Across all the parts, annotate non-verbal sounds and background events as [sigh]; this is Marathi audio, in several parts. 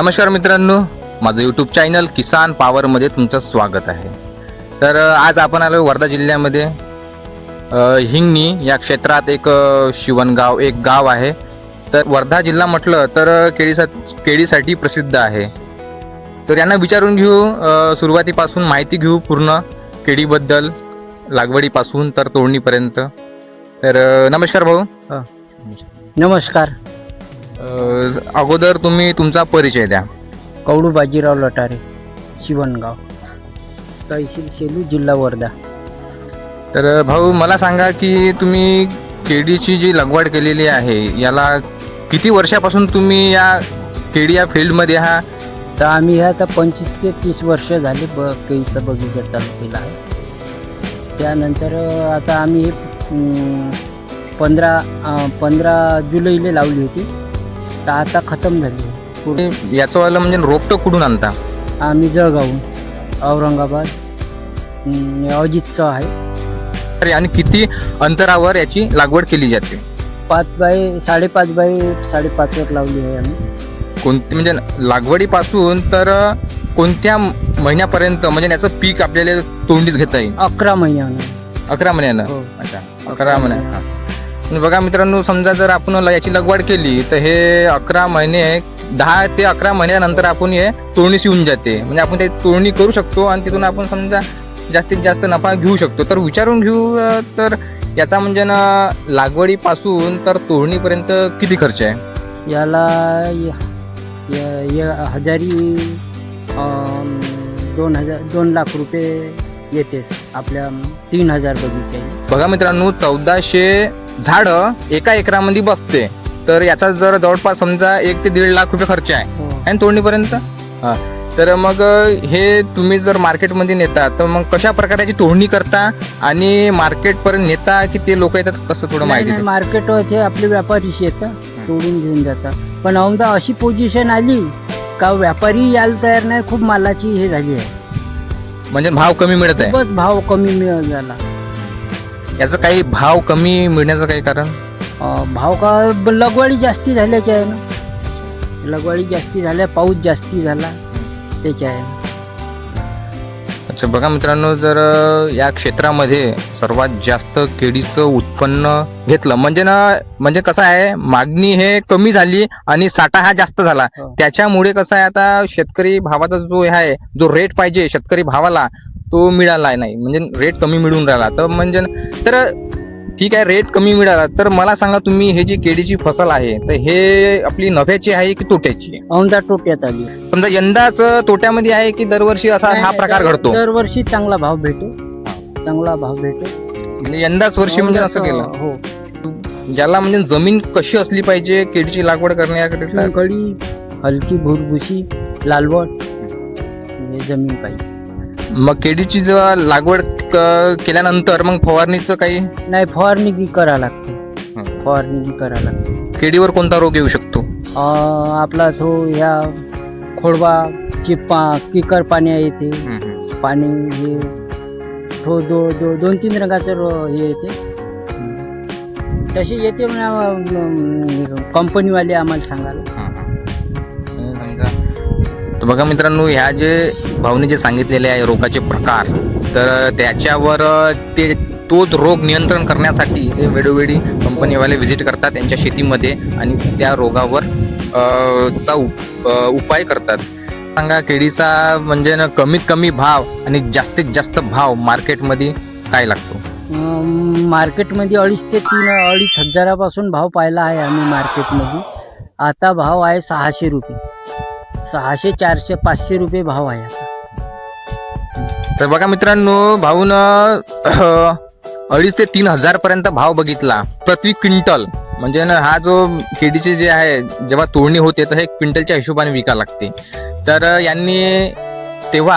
नमस्कार मित्रांनो माझं यूट्यूब चॅनल किसान पॉवरमध्ये तुमचं स्वागत आहे. तर आज आपण आलो वर्धा जिल्ह्यामध्ये. हिंगणी या क्षेत्रात एक शिवणगाव एक गाव आहे. तर वर्धा जिल्हा म्हटलं तर केळीसा केळीसाठी प्रसिद्ध आहे. तर यांना विचारून घेऊ सुरुवातीपासून माहिती घेऊ पूर्ण केळीबद्दल लागवडीपासून तर तोडणीपर्यंत. तर नमस्कार भाऊ. नमस्कार. अ, अगोदर तुम्ही तुमचा परिचय द्या. कवडू बाजीराव लटारे शिवणगाव. तहसील सेलू जिल्हा वर्धा. तर भाऊ मला सांगा की तुम्ही केळीची जी लागवड केलेली आहे याला किती वर्षापासून तुम्ही या केळी या फील्डमध्ये हा तर आम्ही ह्या आता पंचवीस ते तीस वर्ष झाले ब केळीचा बगीचा चालू केला आहे. त्यानंतर अं, आता आम्ही हे पंधरा अं, पंधरा जुलैला लावली होती. तर आता खतम झाली. पूर्ण याचं वाला म्हणजे रोपटं कुठून आणता? आम्ही जळगावून औरंगाबाद अं, अजितचं आहे. अरे, आणि किती अंतरावर याची लागवड केली जाते? पाच बाय साडेपाच बाय साडेपाचवर लावली आहे आम्ही. कोणती म्हणजे लागवडीपासून तर कोणत्या महिन्यापर्यंत म्हणजे याचं पीक आपल्याला तोंडीच घेता येईल? अकरा महिन्यानं. अकरा महिन्यानं? हो. अच्छा अकरा महिने. आणि बघा मित्रांनो समजा जर आपण याची लागवड केली तर हे अकरा महिने दहा ते अकरा महिन्यानंतर आपण हे तोडणीस येऊन जाते. म्हणजे आपण ते तोडणी करू शकतो आणि तिथून आपण समजा जास्तीत जास्त नफा घेऊ शकतो. तर विचारून घेऊ तर याचा म्हणजे ना लागवडीपासून तर तोडणीपर्यंत किती खर्च आहे? याला य- य- य- हजारी दोन हजार दोन लाख रुपये येतेच आपल्या तीन हजार. बघा मित्रांनो चौदाशे झाडं एका एकरामध्ये बसते. तर याचा जर जवळपास समजा एक ते दीड लाख रुपये खर्च आहे. हो. आणि तोडणीपर्यंत? हा. तर मग हे तुम्ही जर मार्केटमध्ये नेता तर मग कशा प्रकारची तोडणी करता? आणि मार्केटपर्यंत नेता की ते लोक येतात? कसं थोडं माहिती द्या. मार्केटवर ते आपले व्यापारीशी येतात तोडून घेऊन जातात. पण औंदा अशी पोझिशन आली का व्यापारी यायला तयार नाही? खूप मालाची हे झाली आहे. म्हणजे भाव कमी मिळत आहे. खूपच भाव कमी मिळ झाला. याचं काही भाव कमी मिळण्याचं काही कारण? अं, भाव का ब- लगवडी जास्ती झाल्याचे आहे ना. लगवडी जास्ती झाल्या पाऊस जास्ती झाला त्याच्या आहे अच्छा बघा मित्रांनो जर अ, या क्षेत्रामध्ये सर्वात जास्त केळीचं उत्पन्न घेतलं म्हणजे ना म्हणजे कसं आहे मागणी हे कमी झाली आणि साठा हा जास्त झाला. हो. त्याच्यामुळे कसं आहे आता शेतकरी भावाचा जो हे आहे जो रेट पाहिजे शेतकरी भावाला तो मिळाला नाही. म्हणजे रेट कमी मिळून राहिला. तर म्हणजे तर ठीक आहे रेट कमी मिळाला. तर मला सांगा तुम्ही हे जी केळीची फसल आहे तर हे आपली नफ्याची आहे की तोट्याची आहे? औंदा टोप्यात आली. समजा यंदाच तोट्यामध्ये आहे की दरवर्षी असा हा प्रकार घडतो? दरवर्षी चांगला भाव भेटे. चांगला भाव भेटे. म्हणजे यंदाच वर्षी म्हणजे असं केलं. हो. ज्याला म्हणजे जमीन कशी असली पाहिजे केळीची लागवड करण्याकरिता? कडी हलकी भुरभुशी लालवट हे जमीन पाहिजे. मग केळीची जेव्हा लागवड क- केल्यानंतर मग फवारणीचं काही? नाही फवारणी बी करा लागते. हं. फवारणी बी करा लागते. केळीवर कोणता रोग येऊ शकतो? अं, आपला तो ह्या खोडवा चिप्पा किकर पाणी येते पाणी हे तो दो दो दोन तीन रंगाचं रो- हे येते. तसे येते म्हणा कंपनीवाले आम्हाला सांगायला. बघा मित्रांनो ह्या जे भाऊने जे सांगितलेले आहे रोगाचे प्रकार तर त्याच्यावर ते तोच रोग नियंत्रण करण्यासाठी जे वेळोवेळी कंपनीवाले व्हिजिट करतात त्यांच्या शेतीमध्ये आणि त्या रोगावर चा उपाय करतात. सांगा केळीचा म्हणजे ना कमीत कमी भाव आणि जास्तीत जास्त भाव मार्केटमध्ये काय लागतो? मार्केटमध्ये अडीच ते तीन अडीच हजारापासून भाव पाहिला आहे आम्ही मार्केटमध्ये. आता भाव आहे सहाशे रुपये. सहाशे चारशे पाचशे रुपये भाव आहे आता तर बघा मित्रांनो भाऊन अडीच ते तीन हजार पर्यंत भाव बघितला. प्रति क्विंटल. म्हणजे ना हा जो केडीचे जे आहे जेव्हा तोडणी होते तर हे क्विंटलच्या हिशोबाने विका लागते. तर यांनी तेव्हा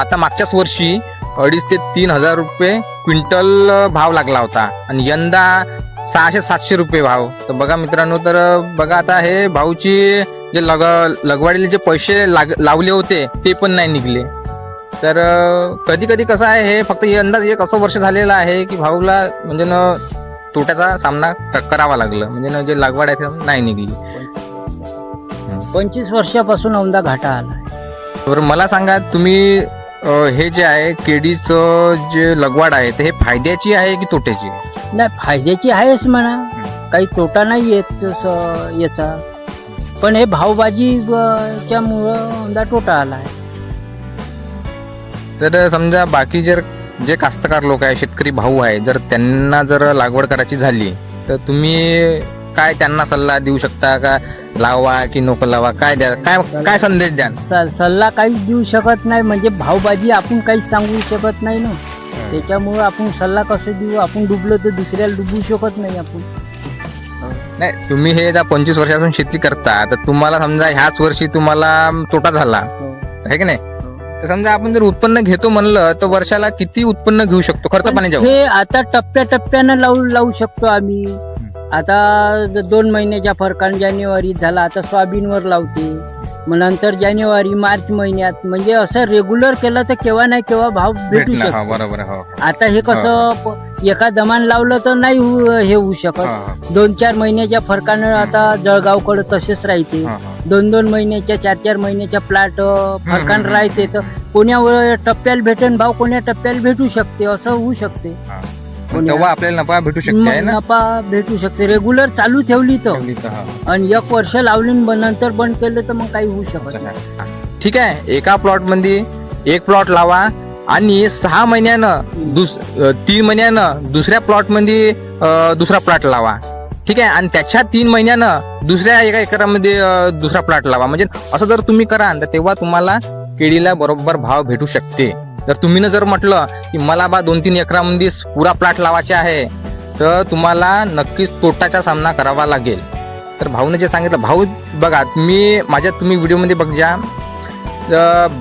आता मागच्याच वर्षी अडीच ते तीन हजार रुपये क्विंटल भाव लागला होता. आणि यंदा सहाशे सातशे रुपये भाव. तर बघा मित्रांनो तर बघा आता हे भाऊची जे लग लगवाडीले जे पैसे लाग लावले होते ते पण नाही निघले. तर कधी कधी कसं आहे हे फक्त हे अंदाज एक असं वर्ष झालेलं आहे की भाऊला म्हणजे न तोट्याचा सामना करावा लागला. म्हणजे न जे लागवड आहे ते नाही निघली. पंचवीस वर्षापासून औंधा घाटा आला बरं मला सांगा तुम्ही हे जे आहे केळीचं जे लगवाड आहे ते हे फायद्याची आहे की तोट्याची? नाही फायद्याची आहेच म्हणा. काही तोटा नाही येत याचा. पण हे भावबाजी अं, च्यामुळं औंधा तोटा आला आहे. तर समजा बाकी जर जे कास्तकार लोक आहे शेतकरी भाऊ आहे जर त्यांना जर लागवड करायची झाली तर तुम्ही काय त्यांना सल्ला देऊ शकता? का लावा की नको लावा? काय द्या? काय काय संदेश द्या स- सल्ला काहीच देऊ शकत नाही म्हणजे भावबाजी आपण काहीच सांगू शकत नाही ना. त्याच्यामुळं आपण सल्ला कसं देऊ? आपण डुबलो तर दुसऱ्याला डुबू शकत नाही आपण. नाही तुम्ही हे ज्या पंचवीस वर्षापासून शेती करता तर तुम्हाला समजा ह्याच वर्षी तुम्हाला तोटा झाला. हो. आहे की नाही? तर समजा आपण जर उत्पन्न घेतो म्हणलं तर वर्षाला किती उत्पन्न घेऊ शकतो? खर्च पण पाण्याच्या हे आता टप्प्या टप्प्यानं लावू लावू शकतो आम्ही. आता ज- दोन महिन्याच्या फरकाने जानेवारी झाला आता सोयाबीनवर लावते. मग नंतर जानेवारी मार्च महिन्यात म्हणजे असं रेग्युलर केलं तर केव्हा नाही केव्हा भाव भेटू भेटणार हो शकतो. बरोबर आहे, हो आता हे कसं प- एका दमान लावलं तर नाही हो- हे होऊ शकत. हो, दोन चार महिन्याच्या फरकानं आता जळगावकडे तसेच राहते. हो, हो. दोन दोन महिन्याच्या चार चार महिन्याच्या प्लॉट फरकानं हम्म. राहते तर कोण्या व- टप्प्याला भेटेन भाव कोण्या टप्प्याला भेटू शकते असं होऊ शकते. तेव्हा आपल्याला नफा भेटू शकते आहे मग ना? नफा भेटू शकते. रेग्युलर चालू ठेवली तर. ठेवली तर, हो. आणि एक वर्ष लावली नंतर बंद केलं तर मग काही होऊ शकत नाही. ठीक आहे एका प्लॉटमध्ये एक प्लॉट लावा आणि सहा महिन्यानं दुस तीन महिन्यानं दुसऱ्या प्लॉटमध्ये दुसरा प्लॉट लावा. ठीक आहे? आणि त्याच्या तीन महिन्यानं दुसऱ्या एका एकरामध्ये दुसरा प्लॉट लावा. म्हणजे असं जर तुम्ही कराल तर तेव्हा तुम्हाला केळीला बरोबर भाव भेटू शकते. जर तुम्ही जर म्हटलं की मला बा दोन तीन एकरामध्ये पुरा प्लॉट लावायचा आहे तर तुम्हाला नक्कीच तोटाचा सामना करावा लागेल. तर भाऊने जे सांगितलं भाऊ बघा तुम्ही माझ्या तुम्ही व्हिडिओमध्ये बघजा. जा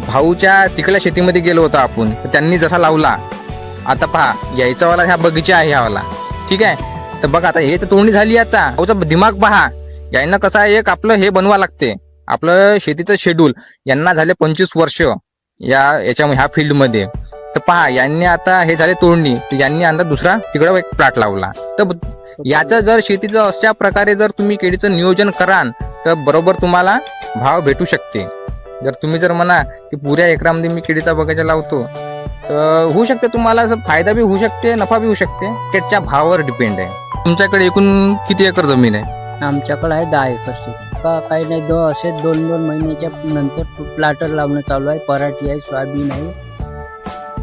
भाऊच्या तिकडल्या शेतीमध्ये गेलो होतो आपण. त्यांनी जसा लावला आता पहा यायचावाला ह्या बगीचा आहे ह्यावाला ठीक आहे? तर बघा आता हे तर तोंडी झाली आता. भाऊचा दिमाग पहा. यांना कसं आहे एक आपलं हे बनवा लागते. आपलं शेतीचं शेड्यूल यांना झाले पंचवीस वर्ष या याच्या ह्या फील्डमध्ये. तर पहा यांनी आता हे झाले तोडणी यांनी आता दुसरा तिकडं एक प्लॉट लावला. तर याचं जर शेतीचं अशा प्रकारे जर तुम्ही केळीचं नियोजन कराल तर बरोबर तुम्हाला भाव भेटू शकते. जर तुम्ही जर म्हणा की पुऱ्या एकरामध्ये मी केळीचा बगीचा लावतो तर होऊ शकते तुम्हाला असं फायदा बी होऊ शकते नफा बी होऊ शकते. त्याच्या भावावर डिपेंड आहे. तुमच्याकडे एकूण किती एकर जमीन आहे? आमच्याकडे आहे दहा एकर शेती. का काही नाही दो असे दोन दोन महिन्याच्या नंतर प्लाटर लावणं चालू आहे. पराठी आहे सोयाबीन आहे.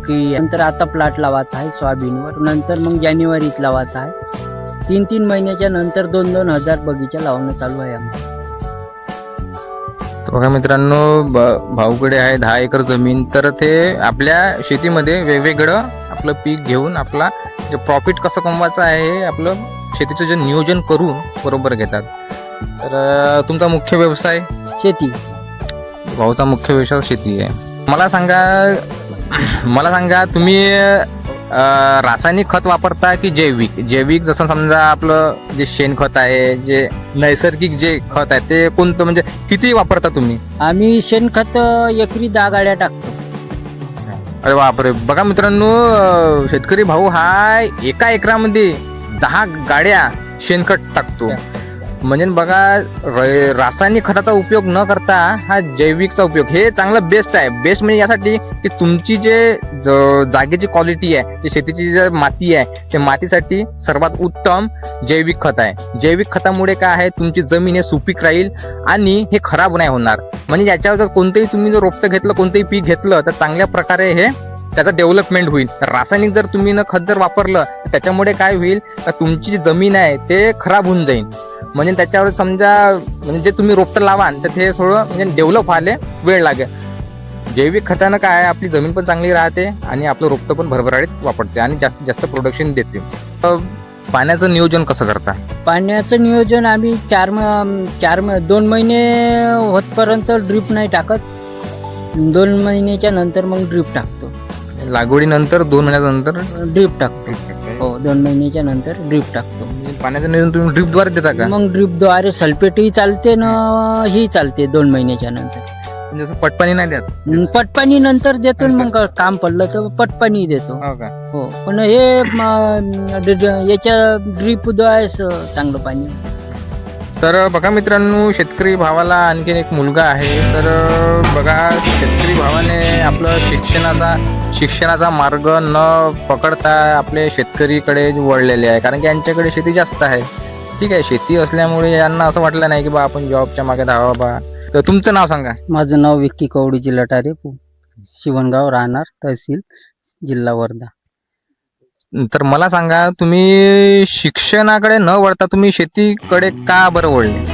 की नंतर आता प्लाट लावायचा आहे सोयाबीनवर. नंतर मग जानेवारीत लावायचा आहे. तीन तीन महिन्याच्या नंतर दोन दोन हजार बगीचा लावणं चालू आहे आमचं. बघा मित्रांनो भाऊकडे आहे दहा एकर जमीन. तर ते आपल्या शेतीमध्ये वेगवेगळं आपलं पीक घेऊन आपला जे प्रॉफिट कसं कमवायचं आहे हे आपलं शेतीचं जे नियोजन करून बरोबर घेतात. तर तुमचा मुख्य व्यवसाय? शेती. भाऊचा मुख्य व्यवसाय शेती आहे. मला सांगा [clears throat] मला सांगा तुम्ही रासायनिक खत वापरता की जैविक? जैविक जसं समजा आपलं जे शेणखत आहे जे नैसर्गिक जे खत आहे ते कोणतं म्हणजे किती वापरता तुम्ही? आम्ही शेणखत एकरी दहा गाड्या टाकतो. अरे बापरे. बघा मित्रांनो अं, शेतकरी भाऊ हा एका एकरामध्ये दहा गाड्या शेणखत टाकतो. म्हणजे बघा रासायनिक खताचा उपयोग न करता हा जैविकचा उपयोग. हे चांगलं बेस्ट आहे. बेस्ट म्हणजे यासाठी की तुमची जे जागेची क्वालिटी आहे जी शेतीची जी माती आहे ते मातीसाठी सर्वात उत्तम जैविक खत आहे. जैविक खतामुळे काय आहे? तुमची जमीन हे सुपीक राहील आणि हे खराब नाही होणार. म्हणजे याच्यावर जर कोणतंही तुम्ही जर रोपटं घेतलं कोणतंही पीक घेतलं तर चांगल्या प्रकारे हे त्याचं डेव्हलपमेंट होईल. रासायनिक जर तुम्ही न खत जर वापरलं तर त्याच्यामुळे काय होईल? तर तुमची जी जमीन आहे ते खराब होऊन जाईल. म्हणजे त्याच्यावर समजा म्हणजे जे तुम्ही रोपटं लावाल तर ते थोडं म्हणजे डेव्हलप व्हायला वेळ लागेल. जैविक खतानं काय आहे, आपली जमीन पण चांगली राहते आणि आपलं रोपटं पण भरभराटीत वापरते आणि जास्तीत जास्त प्रोडक्शन देते. पाण्याचं नियोजन कसं करता? पाण्याचं नियोजन आम्ही चार म- चार म- दोन महिने होतपर्यंत ड्रीप नाही टाकत. दोन महिन्याच्या नंतर मग ड्रीप टाकतो. लागवडीनंतर दोन महिन्यानंतर? ड्रीप टाकतो. हो दोन महिन्याच्या नंतर ड्रीप टाकतो. पाण्याचं नियोजन तुम्ही ड्रिपद्वारे देता का? मग ड्रीपद्वारे सल्फेटही चालते ना ही चालते दोन महिन्याच्या नंतर. म्हणजे असं पटपाणी नाही देत? पटपाणी नंतर देतो ना मग काम पडलं तर पटपाणी देतो. हो का? हो पण हे म, ड- ड- याच्या ड्रीपद्वारे चांगलं पाणी. तर बघा मित्रांनो शेतकरी भावाला आणखीन एक मुलगा आहे. तर बघा शेतकरी भावाने आपलं शिक्षणाचा शिक्षणाचा मार्ग न पकडता आपले शेतकरीकडे वळलेले आहे. कारण की यांच्याकडे शेती जास्त आहे. ठीक आहे शेती असल्यामुळे यांना असं वाटलं नाही की बा आपण जॉबच्या मागे धावा बा. तर तुमचं नाव सांगा. माझं नाव विक्की कवडी जिल्हा टारे शिवणगाव राहणार तहसील जिल्हा वर्धा. तर मला सांगा तुम्ही शिक्षणाकडे न वळता तुम्ही शेतीकडे का बरं वळले?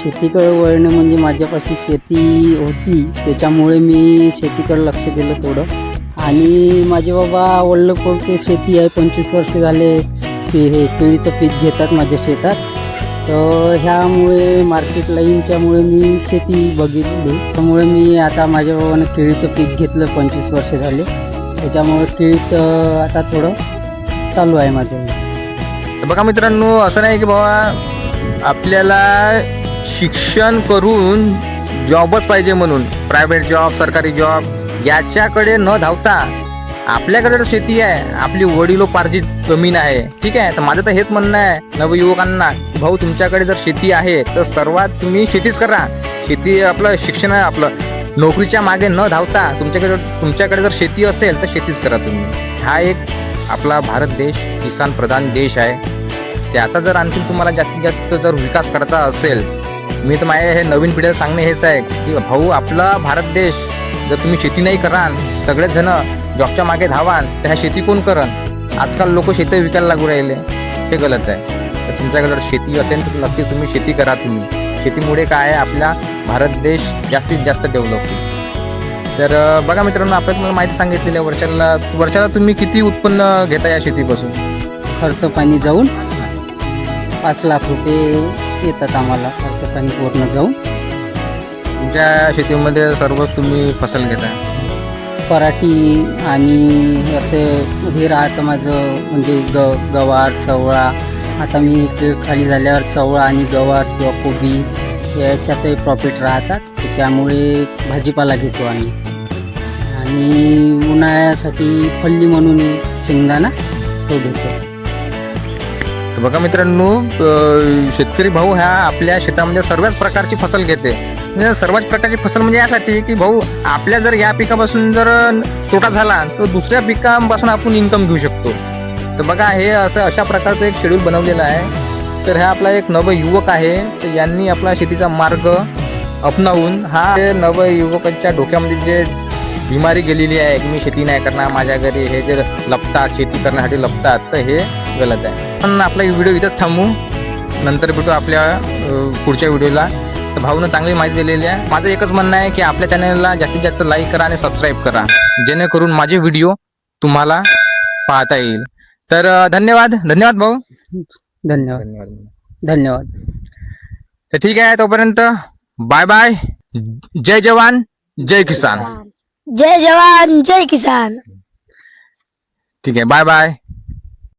शेतीकडे वळणे म्हणजे माझ्यापाशी शेती होती त्याच्यामुळे मी शेतीकडे लक्ष दिलं थोडं. आणि माझे बाबा वडलं ते शेती आहे पंचवीस वर्ष झाले ते हे केळीचं पीक घेतात माझ्या शेतात. तर ह्यामुळे मार्केट लाईनच्यामुळे मी शेती बघितली. त्यामुळे मी आता माझ्या बाबानं केळीचं पीक घेतलं पंचवीस वर्ष झाले. त्याच्यामुळे केळीत आता थोडं चालू आहे माझं. तर बघा मित्रांनो असं नाही की बाबा आपल्याला शिक्षण करून जॉबच पाहिजे म्हणून प्रायव्हेट जॉब सरकारी जॉब याच्याकडे न धावता आपल्याकडे तर शेती आहे. आपली वडिलोपार्जित जमीन आहे. ठीक आहे? तर माझं तर हेच म्हणणं आहे नवयुवकांना भाऊ तुमच्याकडे जर शेती आहे तर सर्वात तुम्ही शेतीच करा. शेती आपलं शिक्षण आहे आपलं. नोकरीच्या मागे न धावता तुमच्याकडे तुमच्याकडे जर शेती असेल तर शेतीच करा तुम्ही. हा एक आपला भारत देश किसान प्रधान देश आहे. त्याचा जर आणखी तुम्हाला जास्तीत जास्त जर विकास करायचा असेल मी तर माझ्या हे नवीन पिढीला सांगणे हेच आहे की भाऊ आपला भारत देश जर तुम्ही शेती नाही कराल सगळेजण जॉबच्या मागे धावाल तर ह्या शेती कोण करन? आजकाल लोक शेती विकायला लागू राहिले. ते गलत आहे. तर तुमच्याकडे जर शेती असेल तर नक्कीच तुम्ही शेती करा तुम्ही. शेतीमुळे काय आहे? आपला भारत देश जास्तीत जास्त डेव्हलप होईल. तर बघा मित्रांनो आपण तुम्हाला माहिती सांगितलेली आहे वर्षाला वर्षाला तुम्ही किती उत्पन्न घेता या शेतीपासून? खर्च पाणी जाऊन पाच लाख रुपये येतात आम्हाला खर्च पाणी पूर्ण जाऊन. तुमच्या शेतीमध्ये सर्वच तुम्ही फसल घेता? पराठी आणि असे हे राहतं माझं म्हणजे ग गवार चवळा. आता मी खाली झाल्यावर चवळा आणि गवार किंवा कोबी याच्यातही प्रॉफिट राहतात. त्यामुळे भाजीपाला घेतो आम्ही. आणि उन्हाळ्यासाठी फल्ली म्हणून शेंगदाणा तो घेतो. तर बघा मित्रांनो अं, शेतकरी भाऊ ह्या आपल्या शेतामध्ये सर्वच प्रकारची फसल घेते. म्हणजे सर्वच प्रकारची फसल म्हणजे यासाठी की भाऊ आपल्या जर या पिकापासून जर तोटा झाला तर दुसऱ्या पिकापासून आपण इन्कम घेऊ शकतो. तर बघा हे असं अशा प्रकारचं एक शेड्यूल बनवलेलं आहे. तर हा आपला एक नवयुवक आहे. तर यांनी आपला शेतीचा मार्ग अपनावून हा ते नवयुवकाच्या डोक्यामध्ये जे बिमारी गेलेली आहे की मी शेती नाही करणार माझ्या घरी हे जे लपतात शेती करण्यासाठी लपतात तर हे गलत आहे. पण आपला व्हिडिओ इथंच थांबू. नंतर भेटू आपल्या पुढच्या व्हिडिओला. तर भाऊनं चांगली माहिती दिलेली आहे. माझं एकच म्हणणं आहे की आपल्या चॅनलला जास्तीत जास्त लाईक करा आणि सबस्क्राईब करा. जेणेकरून माझे व्हिडिओ तुम्हाला पाहता येईल. तर धन्यवाद. धन्यवाद भाऊ. धन्यवाद. धन्यवाद. धन्यवाद तर ठीक आहे तोपर्यंत बाय बाय. जय जवान जय किसान. जय जवान जय किसान. ठीक आहे बाय बाय